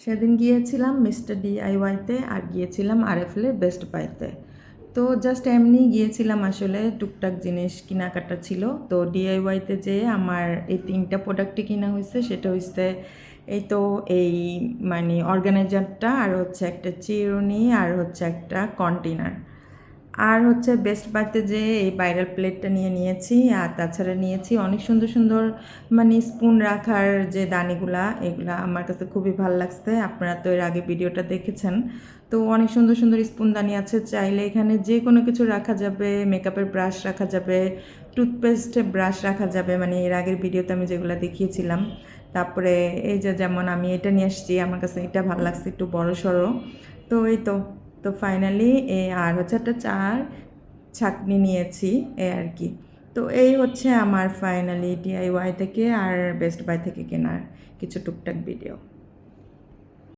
সেদিন গিয়েছিলাম মিস্টার ডিআইওয়াইতে আর গিয়েছিলাম আর আরএফএলের বেস্ট বাইতে তো জাস্ট এমনি গিয়েছিলাম আসলে, টুকটাক জিনিস কেনাকাটা ছিল। তো ডিআইওয়াইতে যেয়ে আমার এই তিনটা প্রোডাক্টই কিনা হয়েছে সেটা হচ্ছে এই তো এই মানে অর্গানাইজারটা আর হচ্ছে একটা চিরুনি আর হচ্ছে একটা কন্টেনার আর হচ্ছে বেস্ট বাইতে যে এই বাইরাল প্লেটটা নিয়ে নিয়েছি, আর তাছাড়া নিয়েছি অনেক সুন্দর সুন্দর মানে স্পুন রাখার যে দানিগুলা, এগুলা আমার কাছে খুবই ভালো লাগছে। আপনারা তো এর আগে ভিডিওটা দেখেছেন। তো অনেক সুন্দর সুন্দর স্পুন দানি আছে। চাইলে এখানে যে কোনো কিছু রাখা যাবে মেকআপের ব্রাশ রাখা যাবে টুথপেস্ট ব্রাশ রাখা যাবে মানে এর আগের ভিডিওতে আমি যেগুলো দেখিয়েছিলাম। তারপরে এই যে যেমন আমি এটা নিয়ে আসছি, আমার কাছে এটা ভালো লাগছে একটু বড় সড়ো তো এই তো। তো ফাইনালি এ আর হচ্ছে একটা চার ছাকনি নিয়েছি এ আর কি। তো এই হচ্ছে আমার ফাইনালি ডিআইওয়াই থেকে আর বেস্ট বাই থেকে কেনার কিছু টুকটাক ভিডিও